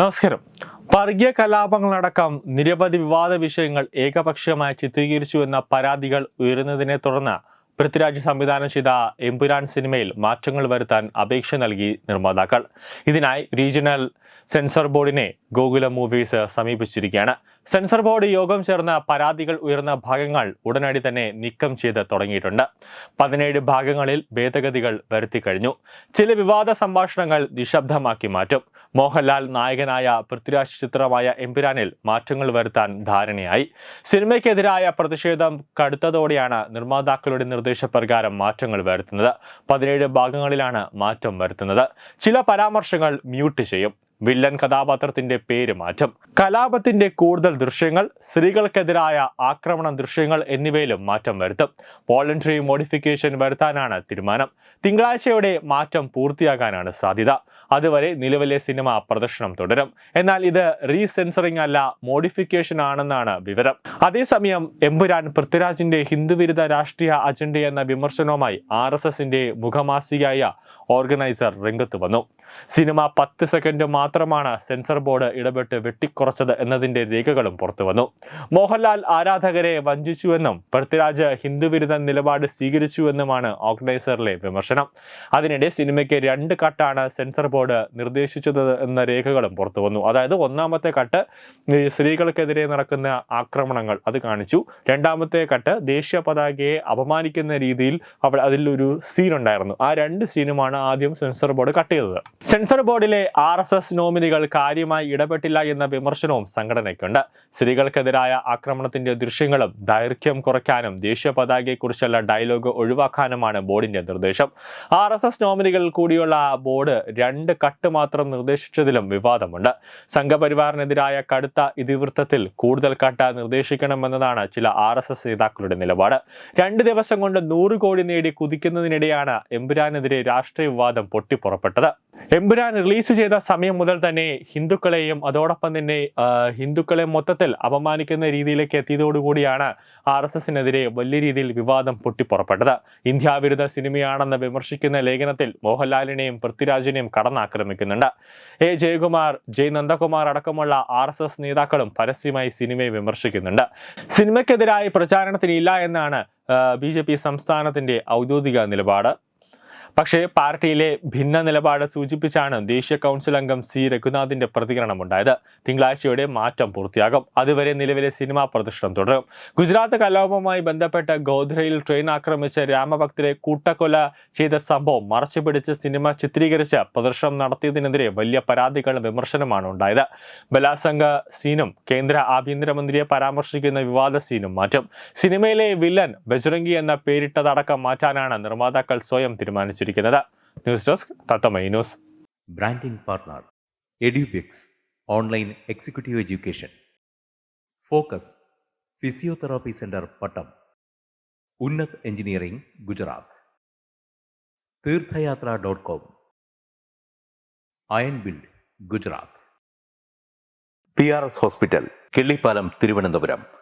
നമസ്കാരം. വർഗീയ കലാപങ്ങളടക്കം നിരവധി വിവാദ വിഷയങ്ങൾ ഏകപക്ഷീയമായി ചിത്രീകരിച്ചു എന്ന പരാതികൾ ഉയരുന്നതിനെ തുടർന്ന് പൃഥ്വിരാജ് സംവിധാനം ചെയ്ത എമ്പുരാൻ സിനിമയിൽ മാറ്റങ്ങൾ വരുത്താൻ അപേക്ഷ നൽകി നിർമ്മാതാക്കൾ. ഇതിനായി റീജിയണൽ സെൻസർ ബോർഡിനെ ഗോകുലം മൂവീസ് സമീപിച്ചിരിക്കുകയാണ്. സെൻസർ ബോർഡ് യോഗം ചേർന്ന പരാതികൾ ഉയർന്ന ഭാഗങ്ങൾ ഉടനടി തന്നെ നീക്കം ചെയ്ത് തുടങ്ങിയിട്ടുണ്ട്. പതിനേഴ് ഭാഗങ്ങളിൽ ഭേദഗതികൾ വരുത്തി കഴിഞ്ഞു. ചില വിവാദ സംഭാഷണങ്ങൾ നിശബ്ദമാക്കി മാറ്റും. മോഹൻലാൽ നായകനായ പൃഥ്വിരാജ് ചിത്രമായ എമ്പുരാനിൽ മാറ്റങ്ങൾ വരുത്താൻ ധാരണയായി. സിനിമയ്ക്കെതിരായ പ്രതിഷേധം കടുത്തതോടെയാണ് നിർമ്മാതാക്കളുടെ നിർദ്ദേശപ്രകാരം മാറ്റങ്ങൾ വരുത്തുന്നത്. പതിനേഴ് ഭാഗങ്ങളിലാണ് മാറ്റം വരുത്തുന്നത്. ചില പരാമർശങ്ങൾ മ്യൂട്ട് ചെയ്യും. വില്ലൻ കഥാപാത്രത്തിന്റെ പേര് മാറ്റം. കലാപത്തിന്റെ കൂടുതൽ ദൃശ്യങ്ങൾ സ്ത്രീകൾക്കെതിരായ ആക്രമണ ദൃശ്യങ്ങൾ എന്നിവയിലും മാറ്റം വരുത്തും. വോളണ്ടറി മോഡിഫിക്കേഷൻ വരുത്താനാണ് തീരുമാനം. തിങ്കളാഴ്ചയോടെ മാറ്റം പൂർത്തിയാകാനാണ് സാധ്യത. അതുവരെ നിലവിലെ സിനിമ പ്രദർശനം തുടരും. എന്നാൽ ഇത് റീസെൻസറിംഗ് അല്ല മോഡിഫിക്കേഷൻ ആണെന്നാണ് വിവരം. അതേസമയം എമ്പുരാൻ പൃഥ്വിരാജിന്റെ ഹിന്ദുവിരുദ്ധ രാഷ്ട്രീയ അജണ്ട എന്ന വിമർശനവുമായി ആർ എസ് എസിന്റെ മുഖമാസികയായ ഓർഗനൈസർ രംഗത്ത് വന്നു. സിനിമ പത്ത് സെക്കൻഡ് മാത്രമാണ് സെൻസർ ബോർഡ് ഇടപെട്ട് വെട്ടിക്കുറച്ചത് എന്നതിന്റെ രേഖകളും പുറത്തു വന്നു. മോഹൻലാൽ ആരാധകരെ വഞ്ചിച്ചുവെന്നും പൃഥ്വിരാജ് ഹിന്ദുവിരുദ്ധ നിലപാട് സ്വീകരിച്ചുവെന്നുമാണ് ഓർഗനൈസറിലെ വിമർശനം. അതിനിടെ സിനിമയ്ക്ക് രണ്ട് കട്ടാണ് സെൻസർ ബോർഡ് നിർദ്ദേശിച്ചത് എന്ന രേഖകളും പുറത്തു വന്നു. അതായത് ഒന്നാമത്തെ കട്ട് സ്ത്രീകൾക്കെതിരെ നടക്കുന്ന ആക്രമണങ്ങൾ അത് കാണിച്ചു. രണ്ടാമത്തെ കട്ട് ദേശീയ പതാകയെ അപമാനിക്കുന്ന രീതിയിൽ അവിടെ അതിലൊരു സീൻ ഉണ്ടായിരുന്നു. ആ രണ്ട് സീനുമാണ് ആദ്യം സെൻസർ ബോർഡ് കട്ട് ചെയ്തത്. സെൻസർ ബോർഡിലെ ആർ എസ് എസ് നോമിനികൾ കാര്യമായി ഇടപെട്ടില്ല എന്ന വിമർശനവും സംഘടനയ്ക്കുണ്ട്. സ്ത്രീകൾക്കെതിരായ ആക്രമണത്തിന്റെ ദൃശ്യങ്ങളും ദൈർഘ്യം കുറയ്ക്കാനും ദേശീയ പതാകയെക്കുറിച്ചുള്ള ഡയലോഗ് ഒഴിവാക്കാനുമാണ് ബോർഡിന്റെ നിർദ്ദേശം. ആർ എസ് എസ് നോമിനികൾ കൂടിയുള്ള ബോർഡ് രണ്ട് കട്ട് മാത്രം നിർദ്ദേശിച്ചതിലും വിവാദമുണ്ട്. സംഘപരിവാറിനെതിരായ കടുത്ത ഇതിവൃത്തത്തിൽ കൂടുതൽ കട്ട് നിർദ്ദേശിക്കണമെന്നതാണ് ചില ആർ എസ് എസ് നേതാക്കളുടെ നിലപാട്. രണ്ട് ദിവസം കൊണ്ട് നൂറ് കോടി നേടി കുതിക്കുന്നതിനിടെയാണ് എമ്പുരാനെതിരെ രാഷ്ട്രീയ വിവാദം പൊട്ടിപ്പുറപ്പെട്ടത്. എമ്പുരാൻ റിലീസ് ചെയ്ത സമയം മുതൽ തന്നെ ഹിന്ദുക്കളെയും അതോടൊപ്പം തന്നെ ഹിന്ദുക്കളെ മൊത്തത്തിൽ അപമാനിക്കുന്ന രീതിയിലേക്ക് എത്തിയതോടുകൂടിയാണ് ആർ എസ് എസിനെതിരെ വലിയ രീതിയിൽ വിവാദം പൊട്ടിപ്പുറപ്പെട്ടത്. ഇന്ത്യാവിരുദ്ധ സിനിമയാണെന്ന് വിമർശിക്കുന്ന ലേഖനത്തിൽ മോഹൻലാലിനെയും പൃഥ്വിരാജിനെയും കടന്നാക്രമിക്കുന്നുണ്ട്. എ. ജയകുമാർ ജയ് നന്ദകുമാർ അടക്കമുള്ള ആർ എസ് എസ് നേതാക്കളും പരസ്യമായി സിനിമയെ വിമർശിക്കുന്നുണ്ട്. സിനിമയ്ക്കെതിരായി പ്രചാരണത്തിനില്ല എന്നാണ് ബി ജെ പി സംസ്ഥാനത്തിന്റെ ഔദ്യോഗിക നിലപാട്. പക്ഷേ പാർട്ടിയിലെ ഭിന്ന നിലപാട് സൂചിപ്പിച്ചാണ് ദേശീയ കൗൺസിൽ അംഗം സി. രഘുനാഥിന്റെ പ്രതികരണമുണ്ടായത്. തിങ്കളാഴ്ചയോടെ മാറ്റം പൂർത്തിയാകും. അതുവരെ നിലവിലെ സിനിമാ പ്രദർശനം തുടരും. ഗുജറാത്ത് കലാപവുമായി ബന്ധപ്പെട്ട് ഗോധ്രയിൽ ട്രെയിൻ ആക്രമിച്ച് രാമഭക്തരെ കൂട്ടക്കൊല ചെയ്ത സംഭവം മറച്ചുപിടിച്ച് സിനിമ ചിത്രീകരിച്ച് പ്രദർശനം നടത്തിയതിനെതിരെ വലിയ പരാതികളും വിമർശനമാണ് ഉണ്ടായത്. ബലാസംഗ സീനും കേന്ദ്ര ആഭ്യന്തരമന്ത്രിയെ പരാമർശിക്കുന്ന വിവാദ സീനും മാറ്റും. സിനിമയിലെ വില്ലൻ ബജ്രംഗി എന്ന പേരിട്ടതടക്കം മാറ്റാനാണ് നിർമ്മാതാക്കൾ സ്വയം തീരുമാനിച്ചിരിക്കുന്നത് news desk തത്തമൈ news. Branding partner Edubix online executive education focus physiotherapy centre Pattom Unnath engineering Gujarat Tirthayatra dot com iron build Gujarat P R S hospital Killipalam Thiruvananthapuram